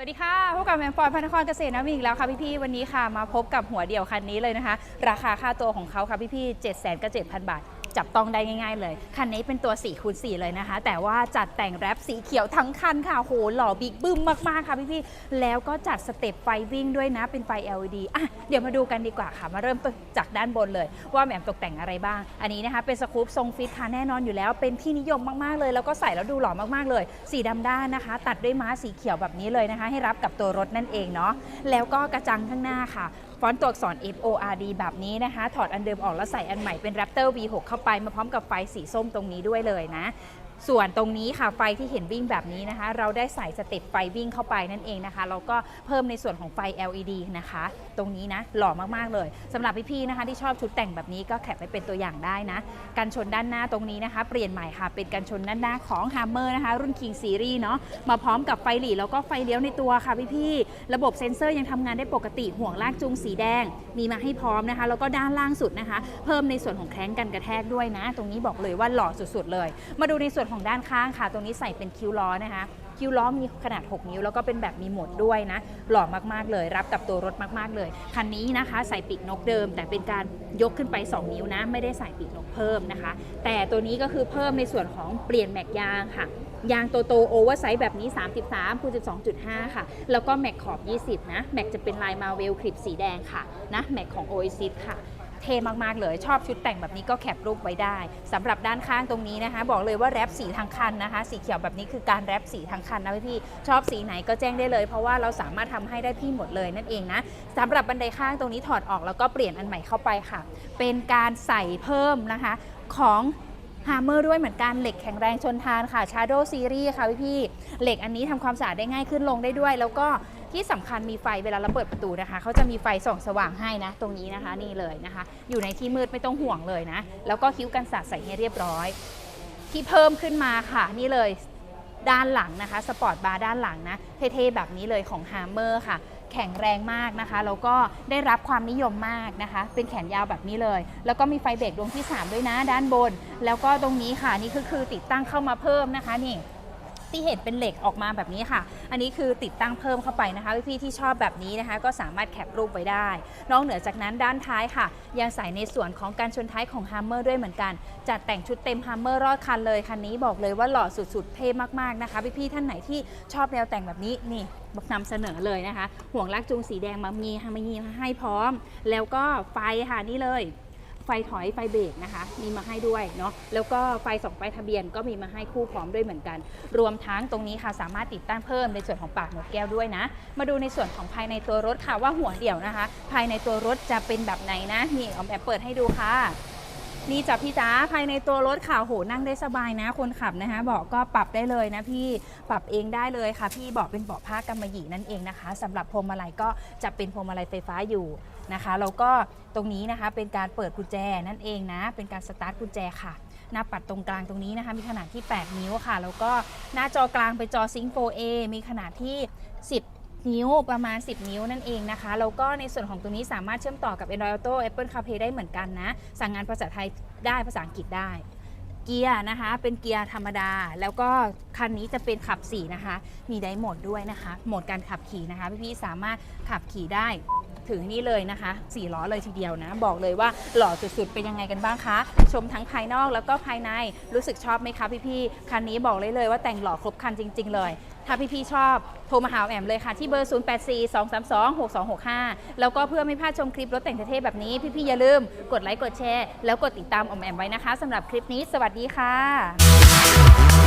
สวัสดีค่ะพบกับแมนฟอยพันธครเกษตรนวมินทร์อีกแล้วค่ะพี่ๆวันนี้ค่ะมาพบกับหัวเดี่ยวคันนี้เลยนะคะ ราคาค่าตัวของเขาค่ะพี่ๆ7 0 0 0 0กับ7,000บาท จับต้องได้ง่าย ๆ เลย คันนี้เป็นตัว4คูณ4เลยนะคะ แต่ว่าจัดแต่งแรปสีเขียวทั้งคันค่ะโหหล่อบิ๊กบึ้มมากๆค่ะพี่ๆแล้วก็จัดสเต็ปไฟวิ่งด้วยนะเป็นไฟ LED อะเดี๋ยวมาดูกันดีกว่าค่ะ มาเริ่มต้นจากด้านบนเลย ว่าแหม่มตกแต่งอะไรบ้าง อันนี้นะคะเป็นสกู๊ปทรงฟิตค่ะแน่นอนอยู่แล้ว เป็นที่นิยมมากๆเลย แล้วก็ใส่แล้วดูหล่อมากๆเลย สีดำด้านนะคะ ตัดด้วยม้าสีเขียวแบบนี้เลยนะคะ ให้รับกับตัวรถนั่นเองเนาะแล้วก็กระจังข้างหน้าค่ะฟอนต์ตัวอักษร F O R D แบบนี้นะคะ ถอดอันเดิมออกแล้วใส่อันใหม่เป็น Raptor V6 เข้าไปมาพร้อมกับไฟสีส้มตรงนี้ด้วยเลยนะ ส่วนตรงนี้ค่ะไฟที่เห็นวิ่งแบบนี้นะคะ เราได้ใส่สเต็ปไฟวิ่งเข้าไปนั่นเองนะคะแล้วก็เพิ่มในส่วนของไฟ LED นะคะ ตรงนี้นะหล่อมากๆเลยสำหรับพี่ๆนะคะ ที่ชอบชุดแต่งแบบนี้ก็แคปไว้เป็นตัวอย่างได้นะกันชนด้านหน้าตรงนี้นะคะ เปลี่ยนใหม่ค่ะเป็นกันชนด้านหน้าของ Hammer นะคะ รุ่น King Series เนาะมาพร้อมกับไฟหลีแล้วก็ไฟเลี้ยวในตัวค่ะพี่ๆระบบเซ็นเซอร์ยังทำงานได้ปกติห่วงลากจูงสีแดง มีมาให้พร้อมนะคะ แล้วก็ด้านล่างสุดนะคะ เพิ่มในส่วนของแคร้งกันกระแทกด้วยนะ ตรงนี้บอกเลยว่าหล่อสุดๆเลย มาดูในส่วนของด้านข้างค่ะ ตรงนี้ใส่เป็นคิ้วล้อนะคะ คิ้วล้อมีขนาด 6 นิ้ว แล้วก็เป็นแบบมีหมดด้วยนะ หล่อมากๆเลย รับกับตัวรถมากๆเลย คันนี้นะคะ ใส่ปีกนกเดิม แต่เป็นการยกขึ้นไป 2 นิ้วนะ ไม่ได้ใส่ปีกนกเพิ่มนะคะ แต่ตัวนี้ก็คือเพิ่มในส่วนของเปลี่ยนแม็กยางค่ะยางโตโตโอเวอร์ไซส์แบบนี้ 33คูณ12.5 ค่ะ แล้วก็แม็กขอบ 20 นะ แม็กจะเป็นลายมาเวลคลิปสีแดงค่ะ นะ แม็กของ Oasis ค่ะ เท่มากๆเลยชอบชุดแต่งแบบนี้ก็แคปรูปไว้ได้สำหรับด้านข้างตรงนี้นะคะ บอกเลยว่าแรปสีทางคันนะคะ สีเขียวแบบนี้คือการแรปสีทางคันนะพี่ชอบสีไหนก็แจ้งได้เลย เพราะว่าเราสามารถทำให้ได้พี่หมดเลยนั่นเองนะสำหรับบันไดข้างตรงนี้ถอดออกแล้วก็เปลี่ยนอันใหม่เข้าไปค่ะ เป็นการใส่เพิ่มนะคะของฮาร์เมอร์ด้วยเหมือนกันเหล็กแข็งแรงชนทานค่ะ Shadow Series ค่ะพี่เหล็กอันนี้ทำความสะอาดได้ง่ายขึ้นลงได้ด้วย แล้วก็ ที่สำคัญมีไฟเวลาเราเปิดประตูนะคะเขาจะมีไฟส่องสว่างให้นะ ตรงนี้นะคะนี่เลยนะคะ อยู่ในที่มืดไม่ต้องห่วงเลยนะ แล้วก็คิ้วกันสาดใส่ให้เรียบร้อย ที่เพิ่มขึ้นมาค่ะนี่เลยด้านหลังนะคะสปอร์ตบาร์ด้านหลังนะเท่ๆแบบนี้เลยของ h a m m e r ค่ะ แข็งแรงมากนะคะแล้วก็ได้รับความนิยมมากนะคะ เป็นแขนยาวแบบนี้เลย แล้วก็มีไฟเบรกดวงที่ 3 ด้วยนะด้านบน แล้วก็ตรงนี้ค่ะนี่ก็คือติดตั้งเข้ามาเพิ่มนะคะนี่ ที่เห็นเป็นเหล็กออกมาแบบนี้ค่ะ อันนี้คือติดตั้งเพิ่มเข้าไปนะคะพี่ๆที่ชอบแบบนี้นะคะ ก็สามารถแคปรูปไว้ได้ นอกเหนือจากนั้นด้านท้ายค่ะ ยังใส่ในส่วนของการชนท้ายของ Hammer ด้วยเหมือนกัน จัดแต่งชุดเต็ม Hammer รอดคันเลยคันนี้บอกเลยว่าหล่อสุดๆเท่มากๆนะคะพี่ๆท่านไหนที่ชอบแนวแต่งแบบนี้นี่นำเสนอเลยนะคะ ห่วงลากจูงสีแดงมามีมีให้พร้อม แล้วก็ไฟค่ะนี่เลย ไฟถอยไฟเบรกนะคะ มีมาให้ด้วยเนาะแล้วก็ไฟสองไฟทะเบียนก็มีมาให้คู่พร้อมด้วยเหมือนกัน รวมทั้งตรงนี้ค่ะสามารถติดตั้งเพิ่มในส่วนของปากนกแก้วด้วยนะ มาดูในส่วนของภายในตัวรถค่ะว่าหัวเดี่ยวนะคะ ภายในตัวรถจะเป็นแบบไหนนะนี่ออมแอบเปิดให้ดูค่ะ นี่จ้ะพี่จ๋าภายในตัวรถค่ะโหนั่งได้สบายนะ คนขับนะคะเบาะก็ปรับได้เลยนะพี่ปรับเองได้เลยค่ะ พี่เบาะเป็นเบาะผ้ากำมะหยี่นั่นเองนะคะสำหรับพวงมาลัยก็จะเป็นพวงมาลัยไฟฟ้าอยู่นะคะแล้วก็ตรงนี้นะคะเป็นการเปิดกุญแจนั่นเองนะ เป็นการสตาร์ทกุญแจค่ะ หน้าปัดตรงกลางตรงนี้นะคะ มีขนาดที่ 8 นิ้วค่ะ แล้วก็หน้าจอกลางเป็นจอซิงค์ 4A มีขนาดที่ 10 นิ้วประมาณ 10 นิ้วนั่นเองนะคะ แล้วก็ในส่วนของตรงนี้สามารถเชื่อมต่อกับ Android Auto Apple CarPlay ได้เหมือนกันนะ สั่งงานภาษาไทยได้ภาษาอังกฤษได้ เกียร์นะคะ เป็นเกียร์ธรรมดา แล้วก็คันนี้จะเป็นขับ 4 นะคะ มีไดโหมดด้วยนะคะ โหมดการขับขี่นะคะ พี่ๆสามารถขับขี่ได้ถึงนี่เลยนะคะ4ล้อเลยทีเดียวนะ บอกเลยว่าหล่อสุดๆ เป็นยังไงกันบ้างคะ ชมทั้งภายนอกแล้วก็ภายในรู้สึกชอบไหมคะพี่ๆคันนี้บอกเลยเลยว่าแต่งหล่อครบคันจริง ๆ เลย ถ้าพี่ๆชอบโทรมาหาแอมเลยค่ะ ที่เบอร์ 0842326265 แล้วก็เพื่อไม่พลาดชมคลิปรถแต่งเท่ๆแบบนี้ พี่ๆอย่าลืมกดไลค์กดแชร์ แล้วกดติดตามออมแอมไว้นะคะสำหรับคลิปนี้ สวัสดีค่ะ